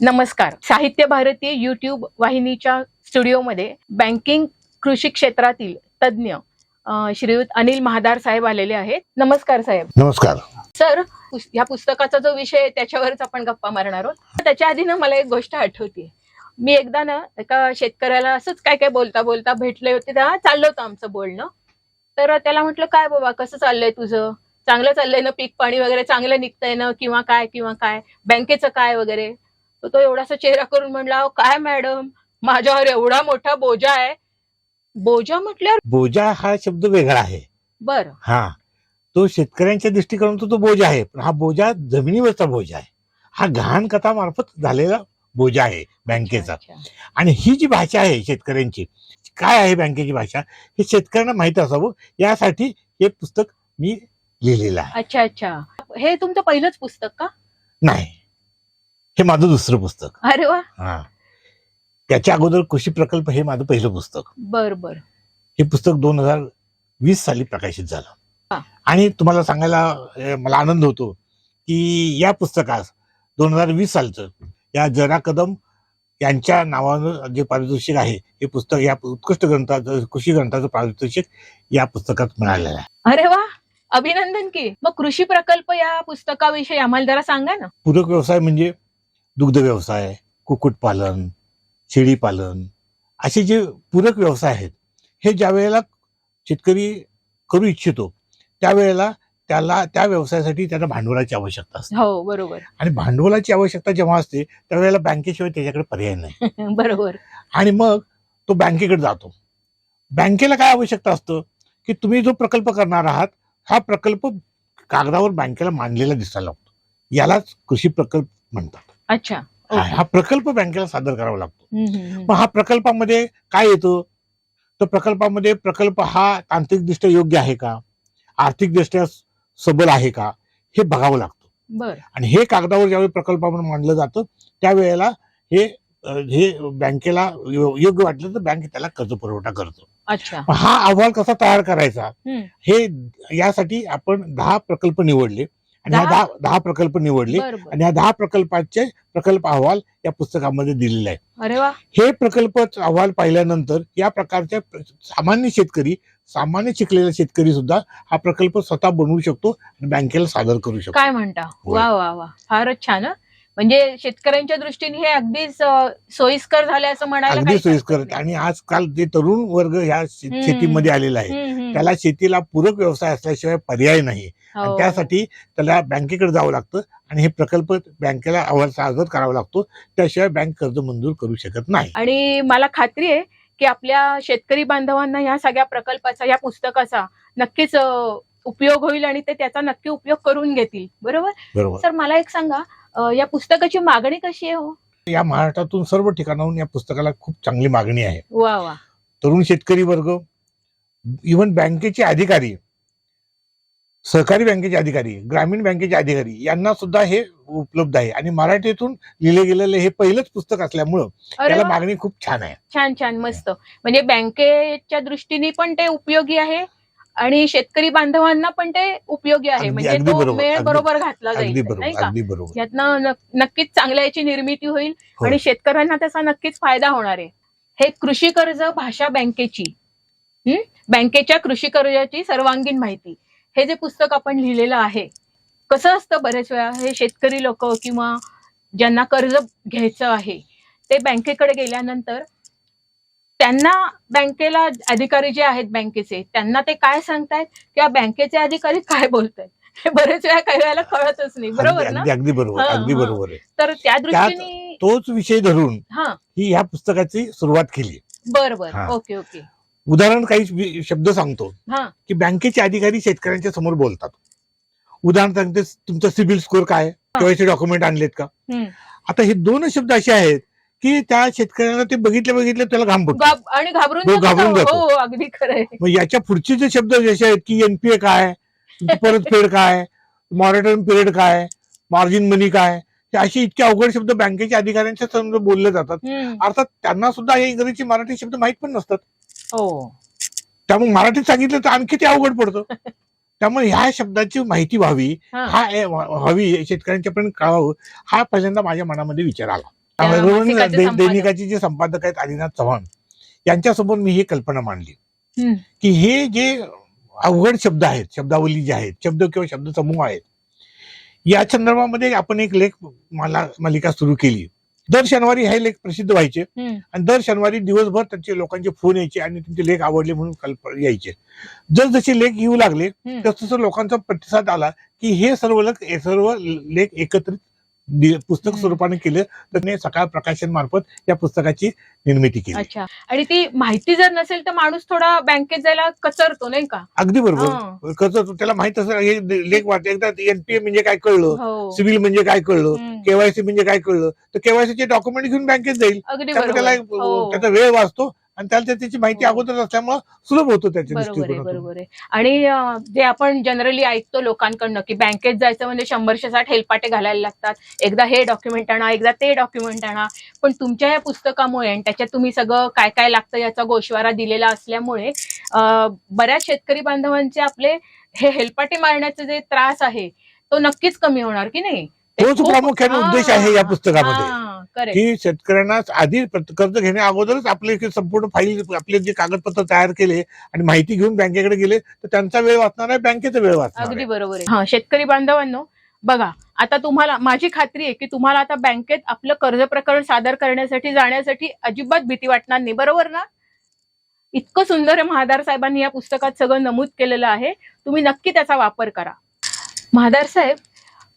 नमस्कार. साहित्य भारती युट्यूब वाहिनीच्या स्टुडिओमध्ये बँकिंग कृषी क्षेत्रातील तज्ज्ञ श्रीयुत अनिल महादार साहेब आलेले आहेत. नमस्कार साहेब. नमस्कार. सर ह्या पुस्तकाचा जो विषय आहे त्याच्यावरच आपण गप्पा मारणार आहोत. त्याच्या आधी ना मला एक गोष्ट आठवते. मी एकदा ना एका शेतकऱ्याला असंच काय काय बोलता बोलता भेटले होते तेव्हा चाललं होतं आमचं बोलणं. तर त्याला म्हटलं काय बाबा कसं चाललंय तुझं? चांगलं चाललंय ना? पीक पाणी वगैरे चांगलं निघतंय ना? किंवा काय किंवा काय? बँकेचं काय वगैरे? तर तो एवढासा चेहरा करून म्हणला "अहो, काय मॅडम? माझ्यावर एवढा मोठा बोजा आहे. बोजा म्हटल्यावर बोजा हा शब्द वेगळा आहे. बरं. हा. तो शेतकऱ्यांच्या दृष्टिकोनातून तो बोजा आहे पण हा बोजा जमिनीवरचा बोजा आहे. हा गहाण कथामार्फत झालेला बोजा आहे बँकेचा. आणि ही जी भाषा आहे शेतकऱ्यांची काय आहे बँकेची भाषा? हे शेतकऱ्यांना माहीत असावं. यासाठी हे पुस्तक मी लिहिलेलं आहे. अच्छा अच्छा. हे तुमचं पहिलंच पुस्तक का? नाही. हे माझं दुसरं पुस्तक. अरे वा. हा. त्याच्या अगोदर कृषी प्रकल्प हे माझं पहिलं पुस्तक. बर बर. हे पुस्तक दोन हजार वीस साली प्रकाशित. झालं. आणि तुम्हाला सांगायला मला आनंद होतो की या पुस्तकास दोन हजार वीस सालचं या जरा कदम यांच्या नावानं जे पारितोषिक आहे हे पुस्तक या उत्कृष्ट ग्रंथाचं कृषी ग्रंथाचं पारितोषिक या पुस्तकात मिळालेलं आहे. अरे वा. अभिनंदन की. मग कृषी प्रकल्प या पुस्तकाविषयी आम्हाला जरा सांगा ना. पूरक व्यवसाय म्हणजे दुग्ध व्यवसाय कुक्कुटपालन शेळीपालन असे जे पूरक व्यवसाय आहेत हे ज्या वेळेला शेतकरी करू इच्छितो त्यावेळेला त्याला त्या व्यवसायासाठी त्याला भांडवलाची आवश्यकता असते. हो बरोबर. आणि भांडवलाची आवश्यकता जेव्हा असते त्यावेळेला बँकेशिवाय त्याच्याकडे पर्याय नाही. बरोबर. आणि मग तो बँकेकडे जातो. बँकेला काय आवश्यकता असतं? की तुम्ही जो प्रकल्प करणार आहात हा प्रकल्प कागदावर बँकेला मांडलेला दिसायला लागतो. यालाच कृषी प्रकल्प म्हणतात. अच्छा हा प्रकल्प बँकेला सादर करावा लागतो. मग हा प्रकल्पामध्ये काय येतं? तर प्रकल्पामध्ये प्रकल्प हा तांत्रिकदृष्ट्या योग्य आहे का? आर्थिकदृष्ट्या सबल आहे का? हे बघावं लागतं. बर. आणि हे कागदावर ज्यावेळी प्रकल्पामध्ये मांडलं जातं त्यावेळेला हे हे बँकेला योग्य वाटलं तर बँक त्याला कर्ज पुरवठा करतो हा अहवाल कसा तयार करायचा. हे यासाठी आपण दहा प्रकल्प निवडले. आणि ह्या दहा? दहा प्रकल्प निवडले आणि या दहा प्रकल्पाचे प्रकल्प अहवाल या पुस्तकामध्ये दिलेले आहे अरे वा हे प्रकल्प अहवाल पाहिल्यानंतर या प्रकारच्या प्र- सामान्य शेतकरी सामान्य शिकलेला शेतकरी सुद्धा हा प्रकल्प स्वतः बनवू शकतो आणि बँकेला सादर करू शकतो काय म्हणता होय. वा वा वा फारच छान हं. म्हणजे शेतकऱ्यांच्या दृष्टीने हे अगदीच अ, सोयीस्कर झाले असं म्हणायला अगदी सोयीस्कर हरकत नाही. आणि आजकाल जे तरुण वर्ग ह्या शे- हम्म. शेतीमध्ये आलेला आहे हम्म. त्याला शेतीला पूरक व्यवसाय असल्याशिवाय पर्याय नाही. आणि हो. त्यासाठी त्याला बँकेकडे जावं लागतं आणि हे प्रकल्प बँकेला अहवाल सादर करावा लागतो. त्याशिवाय बँक कर्ज मंजूर करू शकत नाही. आणि मला खात्री आहे की आपल्या शेतकरी बांधवांना या सगळ्या प्रकल्पाचा या पुस्तकाचा नक्कीच उपयोग होईल आणि ते त्याचा नक्की उपयोग करून घेतील. बरोबर? सर मला एक सांगा या पुस्तकाची मागणी कशी आहे हो? या महाराष्ट्रातून सर्व ठिकाणाहून या पुस्तकाला खूप चांगली मागणी आहे. वा वा. तरुण शेतकरी वर्ग इव्हन बँकेचे अधिकारी सहकारी बँकेचे अधिकारी ग्रामीण बँकेचे अधिकारी यांना सुद्धा हे उपलब्ध आहे. आणि मराठीतून लिहिले गेलेलं हे पहिलंच पुस्तक असल्यामुळं त्याला मागणी खूप छान आहे. छान छान मस्त. म्हणजे बँकेच्या दृष्टीने पण ते उपयोगी आहे आणि शेतकरी बांधवांना पण ते उपयोगी आहे. म्हणजे तो बरोबर, घातला जाईल नाही का? यातनं नक- नक्कीच चांगल्या याची निर्मिती होईल हो. आणि शेतकऱ्यांना त्याचा नक्कीच फायदा होणार आहे. हे कृषी कर्ज भाषा बँकेची? बँकेच्या कृषी कर्जाची सर्वांगीण माहिती. हे जे पुस्तक आपण लिहिलेलं आहे कसं असतं बरेच वेळा? हे शेतकरी लोक किंवा ज्यांना कर्ज घ्यायचं आहे ते बँकेकडे गेल्यानंतर त्यांना बँकेला अधिकारी जे आहेत बँकेचे त्यांना ते काय सांगतायत? किंवा बँकेचे अधिकारी काय बोलतायत? हे बरेच वेळा काही वेळेला कळतच नाही. बरोबर अगदी ना? अगदी- बरोबर. अगदी. बरोबर तर त्या दृष्टीने तोच विषय धरून हा. ही ह्या पुस्तकाची सुरुवात केली. बर बर. हा. Okay okay. उदाहरण काही शब्द सांगतो. हा. की बँकेचे अधिकारी शेतकऱ्यांच्या समोर बोलतात. उदाहरण सांगते तुमचा सिबिल स्कोर काय केवायसी डॉक्युमेंट आणलेत का. आता हे दोन शब्द असे आहेत की त्या शेतकऱ्याला ते बघितले बघितले त्याला घाम पडतो. आणि घाबरून हो, जातो. घाबरून जातो. हो अगदी मग याच्या पुढचे जे शब्द जसे आहेत की एनपीए काय परतफेड काय मॉनिटरिंग पिरियड काय मार्जिन मनी काय हे असे इतके अवघड शब्द बँकेच्या अधिकाऱ्यांच्या समोर बोलले जातात. अर्थात त्यांना सुद्धा या इंग्रजी मराठी शब्द माहीत पण नसतात. हो त्यामुळे मराठीत सांगितलं तर आणखी ते अवघड पडतं त्यामुळे ह्या शब्दाची माहिती व्हावी हा. हा ए- व्हावी शेतकऱ्यांच्या पण कळावं हा पहिल्यांदा माझ्या मनामध्ये विचार आला त्या म्हणून मासिकाचे दै- संपादक. दैनिकाचे जे संपादक आहेत आदिनाथ चव्हाण यांच्यासमोर मी ही कल्पना मांडली हम्म. की हे जे अवघड शब्द आहेत शब्दावली जे आहेत शब्द किंवा शब्द समूह आहेत या संदर्भामध्ये आपण एक लेख मला मालिका सुरू केली दर शनिवारी हे लेख प्रसिद्ध व्हायचे. आणि दर शनिवारी दिवसभर त्यांचे लोकांचे फोन यायचे आणि त्यांचे लेख आवडले म्हणून कल्प यायचे जर जसे लेख येऊ लागले. तस तसं लोकांचा प्रतिसाद आला की हे सर्व लेख हे सर्व लेख एकत्रित पुस्तक. स्वरूपाने केलं तर त्यांनी सकाळ प्रकाशन मार्फत या पुस्तकाची निर्मिती केली. अच्छा. आणि ती माहिती जर नसेल तर माणूस थोडा बँकेत जायला कचरतो नाही का? अगदी. बरोबर. कसं तू- त्याला माहीत असं हे लेख वाच. एकदा एनपीए म्हणजे काय कळलं? हो. सिव्हिल म्हणजे काय कळलं. केवायसी म्हणजे काय कळलं? तर केवायसीचे डॉक्युमेंट घेऊन बँकेत जाईल. त्याला हो. त्याचा वेळ वाचतो. आणि त्याला त्या- त्याची माहिती हो. अगोदर असल्यामुळे सुलभ होतो त्याच्या बरोबर आहे बरोबर आहे. आणि जे आपण जनरली ऐकतो लोकांकडनं की बँकेत जायचं म्हणजे शंभरशे साठ हेलपाटे घालायला लागतात. एकदा हे डॉक्युमेंट आणा एकदा ते डॉक्युमेंट आणा. पण तुमच्या या पुस्तकामुळे आणि त्याच्यात तुम्ही सगळं काय काय लागतं याचा गोशवारा दिलेला असल्यामुळे बऱ्याच शेतकरी बांधवांचे आपले हे हेलपाटे मारण्याचे जे त्रास आहे तो नक्कीच कमी होणार की नाही? तोच प्रामुख्याने उद्देश आहे या पुस्तकामध्ये. की शेतकऱ्यांना आधी कर्ज घेण्या अगोदरच आपले संपूर्ण फाईल आपले जे कागदपत्र तयार केले आणि माहिती घेऊन बँकेकडे गेले तर त्यांचा वेळ वाचणार आहे बँकेचा वेळ वाचणार अगदी बरोबर आहे. हा शेतकरी बांधवांनो बघा आता तुम्हाला माझी खात्री आहे की तुम्हाला आता बँकेत आपलं कर्ज प्रकरण सादर करण्यासाठी जाण्यासाठी अजिबात भीती वाटणार नाही. बरोबर ना? इतकं सुंदर आहे महादार साहेबांनी या पुस्तकात सगळं नमूद केलेलं आहे. तुम्ही नक्की त्याचा वापर करा. महादार साहेब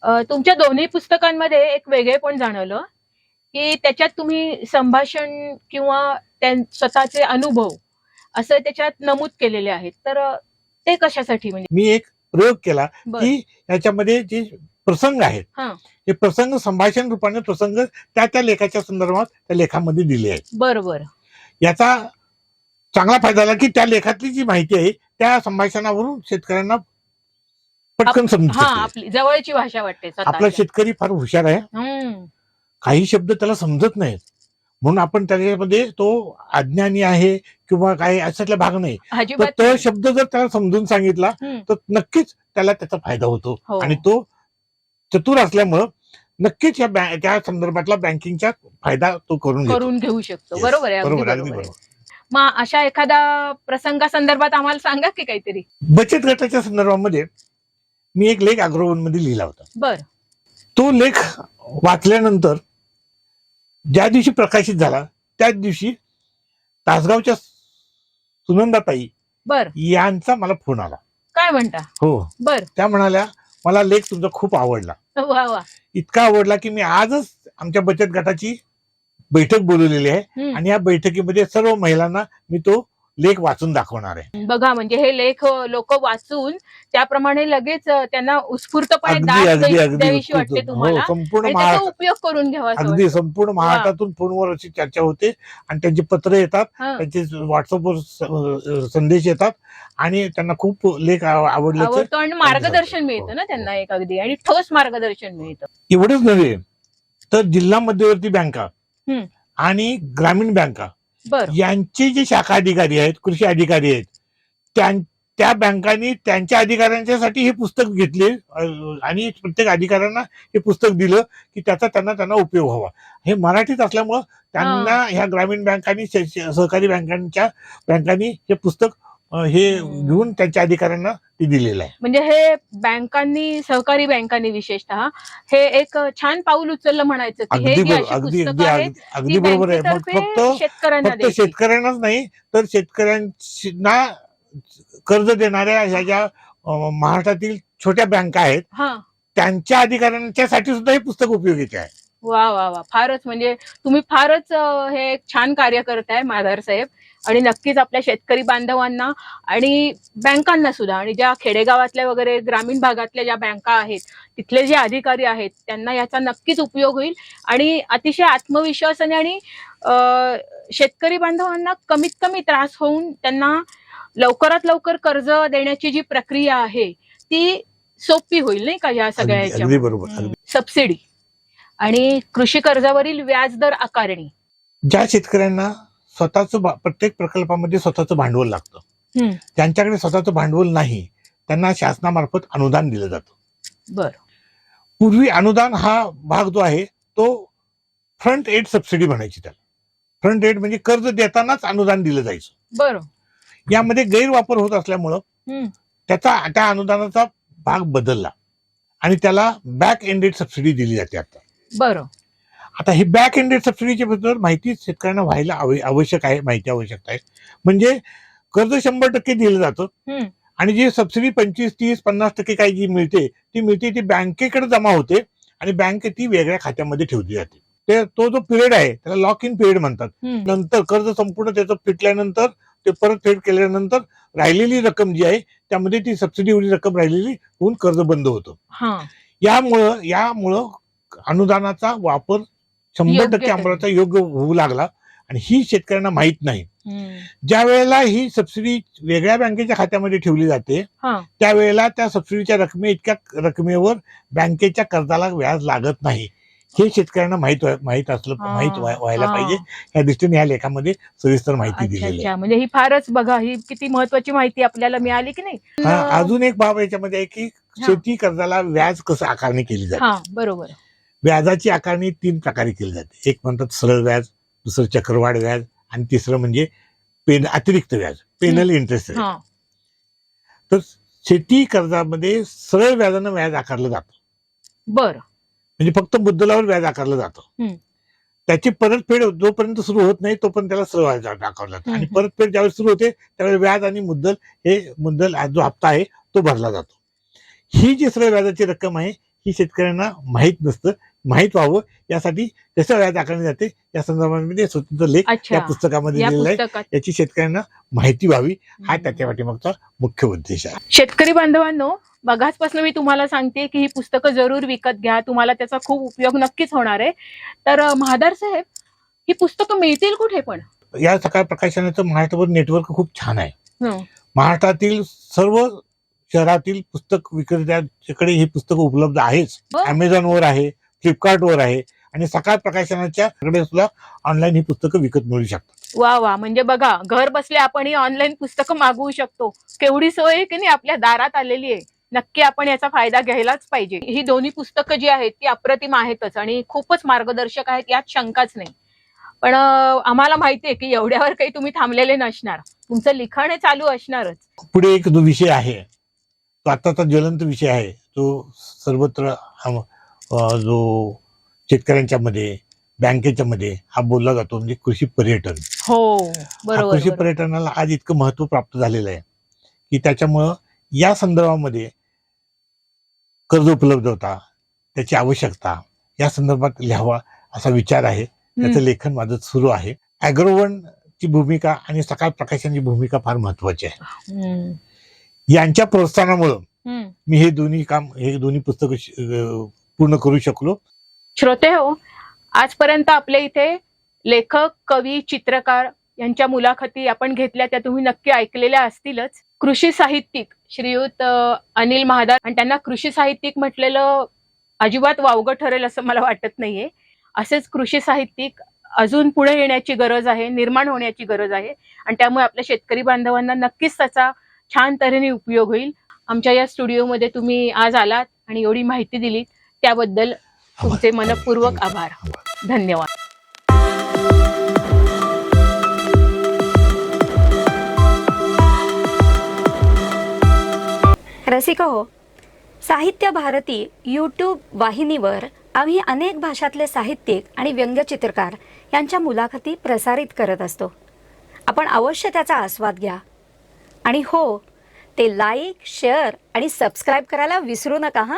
तुमच्या दोन्ही पुस्तकांमध्ये एक वेगळेपण जाणवलं की त्याच्यात तुम्ही संभाषण किंवा त्यां स्वतःचे अनुभव असं त्याच्यात नमूद केलेले आहेत तर ते कशासाठी म्हणजे मी एक प्रयोग केला. की याच्यामध्ये जे प्रसंग आहेत हा. हे प्रसंग संभाषण रूपाने प्रसंग त्या त्या लेखाच्या संदर्भात त्या लेखामध्ये दिले आहेत बरोबर याचा चांगला फायदा झाला की त्या लेखातली जी माहिती आहे त्या संभाषणावरून शेतकऱ्यांना पटकन समजू हा शकते आपली जवळची भाषा वाटते आपला. शेतकरी फार हुशार आहे. हम्म, काही शब्द त्याला समजत नाहीत. म्हणून आपण त्याच्यामध्ये तो अज्ञानी आहे किंवा काय अशातला भाग नाही. तर अजिबात तो नाही. शब्द जर त्याला समजून सांगितला हम्म, तर नक्कीच त्याला त्याचा फायदा होतो. हो. आणि तो चतुर असल्यामुळं नक्कीच या त्या संदर्भातला बँकिंगचा फायदा तो करून घेतो. करून घेऊ शकतो. Yes, बरोबर आहे अगदी बरोबर अगदी बरोबर आहे. बरोबर मग अशा एखादा प्रसंगासंदर्भात आम्हाला सांगा की काहीतरी? बचत गटाच्या संदर्भामध्ये मी एक लेख अग्रवनमध्ये लिहिला होता. बर. तो लेख वाचल्यानंतर ज्या दिवशी प्रकाशित झाला त्याच दिवशी तासगावच्या सुनंदाताई बर. यांचा मला फोन आला. काय म्हणता? हो. बर. त्या म्हणाल्या मला लेख तुमचा खूप आवडला. वा वा. इतका आवडला की मी आजच आमच्या बचत गटाची बैठक बोलवलेली आहे. आणि या बैठकीमध्ये सर्व महिलांना मी तो लेख वाचून दाखवणार आहे बघा म्हणजे हे लेख लोक वाचून त्याप्रमाणे लगेच त्यांना उत्स्फूर्तपणे. तुम्हाला हो संपूर्ण उपयोग करून घ्यावा अगदी. संपूर्ण महाराष्ट्रातून फोनवर अशी चर्चा होते आणि त्यांची पत्र येतात हा. त्यांचे व्हॉट्सअपवर संदेश येतात आणि त्यांना खूप लेख आव- आवडल्याचं आवडतो आणि मार्गदर्शन हो, मिळतं ना हो. त्यांना एक अगदी आणि ठोस मार्गदर्शन मिळतं एवढंच नव्हे तर जिल्हा मध्यवर्ती बँका. आणि ग्रामीण बँका बर. यांचे जे शाखा अधिकारी आहेत कृषी अधिकारी आहेत त्यां- त्या बँकांनी त्यांच्या अधिकाऱ्यांच्यासाठी हे पुस्तक घेतले आणि प्रत्येक अधिकाऱ्यांना हे पुस्तक दिलं की त्याचा त्यांना त्यांना उपयोग व्हावा. हे मराठीत असल्यामुळं त्यांना ह्या ग्रामीण बँकांनी सहकारी बँकांच्या बँकांनी हे पुस्तक हे. घेऊन त्यांच्या अधिकाऱ्यांना ते दिलेलं आहे म्हणजे हे बँकांनी सहकारी बँकांनी विशेषतः हे एक छान पाऊल उचललं म्हणायचं अगदी अगदी अगदी बरोबर आहे मग फक्त शेतकऱ्यांना फक्त. शेतकऱ्यांनाच नाही तर शेतकऱ्यांना कर्ज देणाऱ्या ह्या ज्या महाराष्ट्रातील छोट्या बँका आहेत त्यांच्या अधिकाऱ्यांच्यासाठी सुद्धा हे पुस्तक उपयोगीचे आहे वा वा वा. फारच म्हणजे तुम्ही फारच हे छान कार्य करताय माधार साहेब. आणि नक्कीच आपल्या शेतकरी बांधवांना आणि बँकांना सुद्धा आणि ज्या खेडेगावातल्या वगैरे ग्रामीण भागातल्या ज्या बँका आहेत तिथले जे अधिकारी आहेत त्यांना याचा नक्कीच उपयोग होईल. आणि अतिशय आत्मविश्वासाने आणि शेतकरी बांधवांना कमीत कमी त्रास होऊन त्यांना लवकरात लवकर कर्ज देण्याची जी प्रक्रिया आहे ती सोपी होईल नाही का या सगळ्या. सबसिडी. आणि कृषी कर्जावरील व्याजदर आकारणी. ज्या शेतकऱ्यांना स्वतःच प्रत्येक प्रकल्पामध्ये स्वतःचं भांडवल लागतं. त्यांच्याकडे स्वतःचं भांडवल नाही त्यांना शासनामार्फत अनुदान दिलं जातं. बर. पूर्वी अनुदान हा भाग जो आहे तो फ्रंट एड सबसिडी म्हणायची त्याला. फ्रंट एड म्हणजे कर्ज देतानाच अनुदान दिलं जायचं. बरं. यामध्ये गैरवापर होत असल्यामुळं. त्याचा त्या अनुदानाचा भाग बदलला आणि त्याला बॅक एंडेड सबसिडी दिली जाते आता. बरं. आता ही बॅक एंडेड सबसिडीच्या बद्दल माहिती शेतकऱ्यांना व्हायला आव- आवश्यक आहे माहिती आवश्यक आहे. म्हणजे कर्ज शंभर टक्के दिलं जातं. आणि जी सबसिडी पंचवीस तीस पन्नास टक्के काही जी मिळते ती मिळते ती बँकेकडे जमा होते आणि बँक ती वेगळ्या खात्यामध्ये ठेवली जाते. ते तो जो पिरियड आहे त्याला लॉक इन पिरियड म्हणतात. नंतर कर्ज संपूर्ण त्याचं फिटल्यानंतर ते परत फेड केल्यानंतर राहिलेली रक्कम जी आहे त्यामध्ये ती सबसिडीवरील रक्कम राहिलेली होऊन कर्ज बंद होतं. यामुळं यामुळं अनुदानाचा वापर शंभर टक्के. अंमलाचा योग्य होऊ लागला. आणि ही शेतकऱ्यांना माहीत नाही. ज्या वेळेला ही सबसिडी वेगळ्या बँकेच्या खात्यामध्ये ठेवली जाते हा. त्यावेळेला त्या सबसिडीच्या रकमे इतक्या रकमेवर बँकेच्या कर्जाला व्याज लागत नाही. हे शेतकऱ्यांना माहीत माहीत असलं. माहीत व्हाय- व्हायला. पाहिजे. या दृष्टीने या लेखामध्ये सविस्तर माहिती अच्छा दिलेली आहे. अच्छा. म्हणजे ही फारच बघा ही किती महत्वाची माहिती आपल्याला मिळाली की नाही? अजून एक बाब याच्यामध्ये आहे की शेती कर्जाला व्याज कसं आकारणी केली जाते? बरोबर. व्याजाची आकारणी तीन प्रकारे केली जाते. एक म्हणतात सरळ व्याज दुसरं चक्रवाढ व्याज आणि तिसरं म्हणजे पेन अतिरिक्त व्याज पेनल इंटरेस्ट हा. तर शेती कर्जामध्ये सरळ व्याजानं व्याज आकारलं जातं. बर. म्हणजे फक्त मुद्दलावर व्याज आकारलं जातं. त्याची परतफेड जोपर्यंत सुरू होत नाही तोपर्यंत त्याला सरळ व्याज आकारलं जातं. आणि. परतफेड ज्यावेळेस सुरू होते त्यावेळेस व्याज आणि मुद्दल हे मुद्दल जो हप्ता आहे तो भरला जातो. ही जी सरळ व्याजाची रक्कम आहे ही शेतकऱ्यांना माहीत नसतं. माहीत व्हावं. यासाठी कसं व्याज आकारले जाते? या संदर्भामध्ये स्वतंत्र लेख या पुस्तकामध्ये दिलेला आहे. याची शेतकऱ्यांना माहिती व्हावी. हा. त्याच्या पाठीमागचा मुख्य उद्देश आहे. शेतकरी बांधवांनो बघाचपासून मी तुम्हाला सांगते की ही पुस्तकं जरूर विकत घ्या. तुम्हाला त्याचा खूप उपयोग नक्कीच होणार आहे. तर महादार साहेब ही पुस्तकं मिळतील कुठे पण? या सकाळ प्रकाशनाचं महाराष्ट्रभर नेटवर्क खूप छान आहे. हं. महाराष्ट्रातील सर्व शहरातील पुस्तक विक्रेत्याकडे ही पुस्तकं उपलब्ध आहेच. अमेझॉनवर आहे. फ्लिपकार्टवर आहे. आणि सकाळ प्रकाशनाच्या कडे सुद्धा ऑनलाईन ही पुस्तकं विकत मिळू शकतात. वा वा. म्हणजे बघा घर बसल्या आपण ही ऑनलाईन पुस्तकं मागवू शकतो. केवढी सोय आहे की नाही आपल्या दारात आलेली आहे. नक्की आपण याचा फायदा घ्यायलाच पाहिजे. ही दोन्ही पुस्तकं जी आहेत ती अप्रतिम आहेतच आणि खूपच मार्गदर्शक आहेत यात शंकाच नाही. पण आम्हाला माहिती आहे की एवढ्यावर काही तुम्ही थांबलेले नसणार. तुमचं लिखाण हे चालू असणारच. पुढे एक जो विषय आहे तो आताचा ज्वलंत विषय आहे तो सर्वत्र जो शेतकऱ्यांच्या मध्ये बँकेच्या मध्ये हा बोलला जातो म्हणजे कृषी पर्यटन हो बरोबर कृषी. पर्यटनाला आज इतकं महत्त्व प्राप्त झालेलं आहे की त्याच्यामुळं या संदर्भामध्ये कर्ज उपलब्ध होता त्याची आवश्यकता या संदर्भात लिहावा असा विचार आहे त्याचं. लेखन माझं सुरू आहे अॅग्रोवन ची भूमिका आणि सकाळ प्रकाशनाची भूमिका फार महत्वाची आहे. यांच्या प्रोत्साहनामुळं. मी हे दोन्ही काम हे दोन्ही पुस्तकं पूर्ण करू शकलो. श्रोते हो आजपर्यंत आपल्या इथे लेखक कवी चित्रकार यांच्या मुलाखती आपण घेतल्या त्या तुम्ही नक्की ऐकलेल्या असतीलच. कृषी साहित्यिक श्रीयुत अनिल महादार आणि त्यांना कृषी साहित्यिक म्हटलेलं अजिबात वावगं ठरेल असं मला वाटत नाहीये. असेच कृषी साहित्यिक अजून पुढे येण्याची गरज आहे निर्माण होण्याची गरज आहे आणि त्यामुळे आपल्या शेतकरी बांधवांना नक्कीच त्याचा छान तऱ्हेने उपयोग होईल. आमच्या या स्टुडिओमध्ये तुम्ही आज आलात आणि एवढी माहिती दिली त्याबद्दल तुमचे मनपूर्वक आभार. धन्यवाद. रसिका हो साहित्य भारती यूट्यूब वाहिनीवर आम्ही अनेक भाषातले साहित्यिक आणि व्यंगचित्रकार यांच्या मुलाखती प्रसारित करत असतो. आपण अवश्य त्याचा आस्वाद घ्या. आणि हो ते लाईक शेअर आणि सबस्क्राईब करायला विसरू नका हां?